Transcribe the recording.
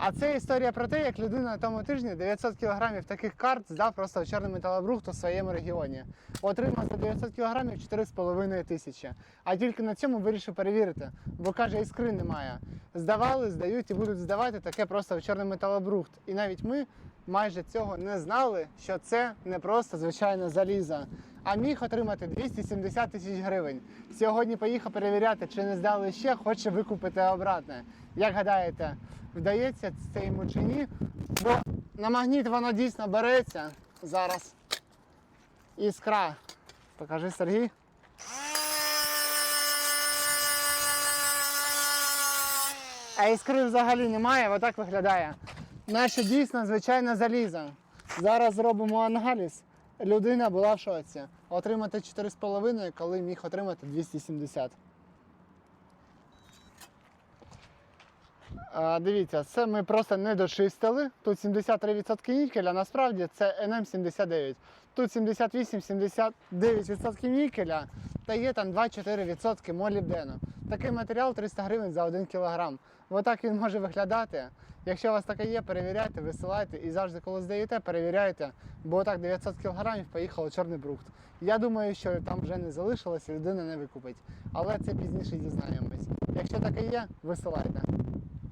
А це історія про те, як людина на тому тижні 900 кілограмів таких карт здав просто в чорний металобрухт у своєму регіоні. Отримав за 900 кілограмів 4,5 тисячі. А тільки на цьому вирішив перевірити, бо каже, іскри немає. Здавали, здають і будуть здавати таке просто в чорний металобрухт. І навіть ми майже цього не знали, що це не просто звичайне залізо, а міг отримати 270 тисяч гривень. Сьогодні поїхав перевіряти, чи не здали ще, хоче викупити обратне. Як гадаєте, вдається це йому чи ні? Бо на магніт воно дійсно береться зараз. Іскра. Покажи Сергій. А іскри взагалі немає, отак виглядає. Наше дійсно звичайне залізо. Зараз зробимо аналіз. Людина була в шоці. Отримати 4,5, коли міг отримати 270. А, дивіться, це ми просто не дочистили. Тут 73% нікеля, насправді це НМ79. Тут 78-79% нікеля та є там 2-4% молібдену. Такий матеріал 300 гривень за 1 кг. Отак він може виглядати. Якщо у вас таке є, перевіряйте, висилайте і завжди, коли здаєте, перевіряйте, бо отак 900 кг поїхало чорний брухт. Я думаю, що там вже не залишилося, людина не викупить. Але це пізніше дізнаємось. Якщо таке є, висилайте.